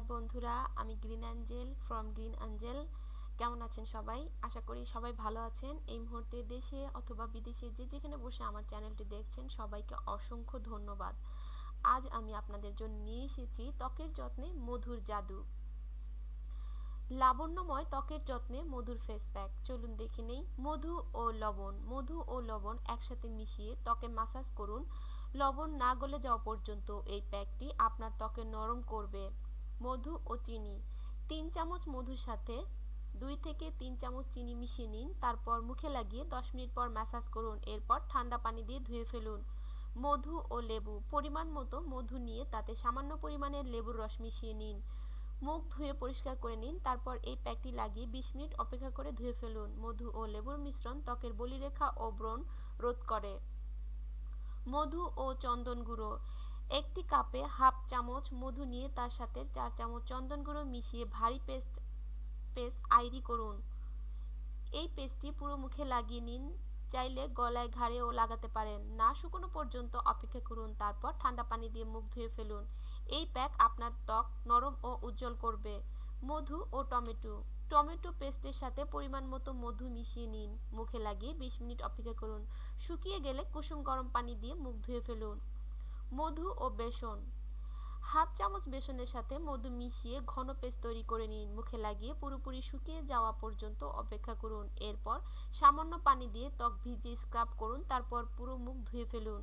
High বন্ধুরা, আমি green angel from green angel কেমন আছেন সবাই? আশা করি সবাই ভালো আছেন। এই মুহূর্তে দেশে অথবা বিদেশে যে যেখানে বসে আমার চ্যানেলটি দেখছেন, সবাইকে অসংখ্য ধন্যবাদ। আজ আমি আপনাদের জন্য নিয়ে এসেছি ত্বকের যত্নে মধুর জাদু। লাবণ্যময় ত্বকের যত্নে মধুর ফেস প্যাক চলুন দেখে নেই। মধু ও লবণ। মধু ও লবণ একসাথে মিশিয়ে ত্বকে মাসাজ করুন। লবণ না গলে যাওয়া পর্যন্ত এই প্যাকটি আপনার ত্বকে নরম করবে। মধু ও চিনি। তিন চামচ মধুর সাথে দুই থেকে তিন চামচ চিনি মিশিয়ে নিন, তারপর মুখে লাগিয়ে দশ মিনিট পর ম্যাসাজ করুন, এরপর ঠান্ডা পানি দিয়ে ধুয়ে ফেলুন। মধু ও লেবু, পরিমাণ মতো মধু নিয়ে তাতে সামান্য পরিমাণে লেবুর রস মিশিয়ে নিন। মুখ ধুয়ে পরিষ্কার করে নিন, তারপর এই প্যাকটি লাগিয়ে বিশ মিনিট অপেক্ষা করে ধুয়ে ফেলুন। মধু ও লেবুর মিশ্রণ ত্বকের বলিরেখা ও ব্রণ রোধ করে। মধু ও চন্দন গুঁড়ো একটি কাপে হাফ চামচ মধু নিয়ে তার সাথে চার চামচ চন্দন গুঁড়ো মিশিয়ে ভারী পেস্ট পেস্ট আইরি করুন। এই পেস্টটি পুরো মুখে লাগিয়ে নিন, চাইলে গলায় ঘাড়েও লাগাতে পারেন। না শুকনো পর্যন্ত অপেক্ষা করুন, তারপর ঠান্ডা পানি দিয়ে মুখ ধুয়ে ফেলুন। এই প্যাক আপনার ত্বক নরম ও উজ্জ্বল করবে। মধু ও টমেটো। টমেটো পেস্টের সাথে পরিমাণ মতো মধু মিশিয়ে নিন। মুখে লাগিয়ে বিশ মিনিট অপেক্ষা করুন। শুকিয়ে গেলে কুসুম গরম পানি দিয়ে মুখ ধুয়ে ফেলুন। মধু ও বেসন। হাফ চামচ বেসনের সাথে মধু মিশিয়ে ঘন পেস্ট তৈরি করে নিন। মুখে লাগিয়ে পুরোপুরি শুকিয়ে যাওয়া পর্যন্ত অপেক্ষা করুন। এরপর সামান্য পানি দিয়ে ত্বক ভিজিয়ে স্ক্রাব করুন। তারপর পুরো মুখ ধুয়ে ফেলুন।